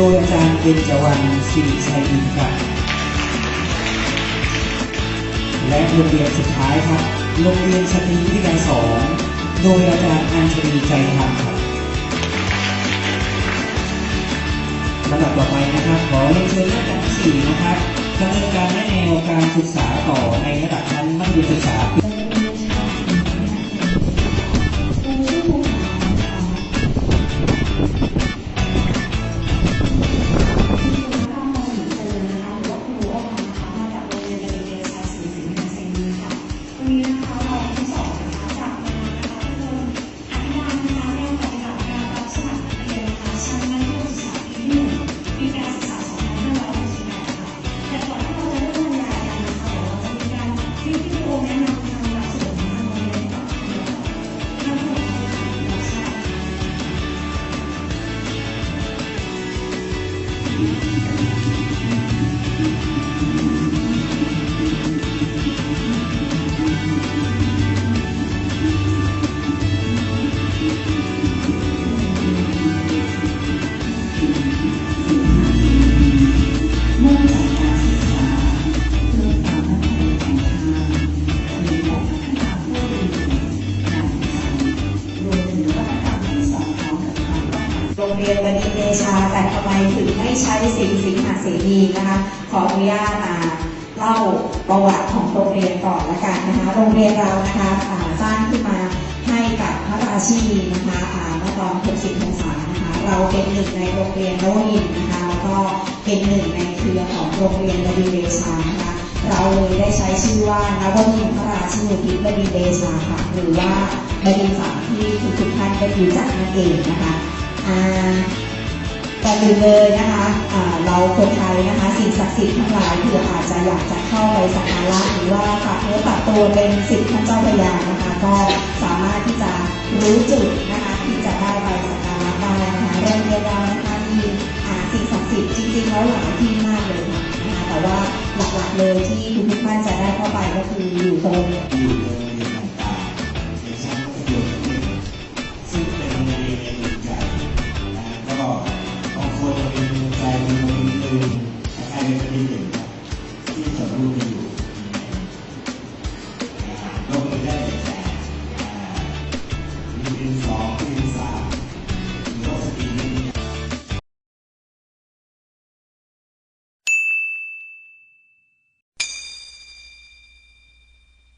ดยอาจารย์เบญจวรรณศิริชัยอินทร์ครับและโรงเรียนสุดท้ายครับ โรงเรียนสตรีวิทยาสองโดยอาจารย์อัญชลีใจธรรมครับลำดับต่อไปนะครับ ขอเรียนเชิญนักการที่สี่นะครับดำเนินการและแนวการศึกษาต่อในระดับชั้นมัธยมศึกษามุ่ โรงเรียนบดินทรเดชา แต่ทำไมถึงไม่ใช้สิงสิงหาเสนีนะคะ ขออนุญาตอ่าเล่าประวัติของโรงเรียนก่อนละกันนะคะ โรงเรียนเรานะคะสร้างขึ้นมาให้กับพระราชินีนะคะอ่าเมื่อตอน60พรรษานะคะ เราเป็นหนึ่งในโรงเรียนนวมินนะคะ แล้วก็เป็นหนึ่งในเครือของโรงเรียนบดินทรเดชานะคะเราเลยได้ใช้ชื่อว่านวมินทร์พระราชินีทิพย์บดินทรเดชาค่ะหรือว่าบดินทร์สามที่ทุกๆท่านได้รู้จักนั่นเองนะคะ ก่อนอื่นเลยนะคะเราคนไทยนะคะสิ่งศักดิ์สิทธิ์ทั้งหลายเผื่ออาจจะอยากจะเข้าไปสักการะหรือว่าฝากเนื้อฝากตัวเป็นสิทธิ์ท่านเจ้าพระยานะคะ ก็สามารถที่จะรู้จุดนะคะที่จะได้ไปสักการะได้นะคะโรงเรียนเรานะคะมีอ่สิ่งศักดิ์สิทธิ์จริงๆแล้วหลายที่มากเลยค่ะนะคะแต่ว่าหลักๆเลยที่ทุกท่านจะได้เข้าไปก็คืออยู่ตรงอยู่ น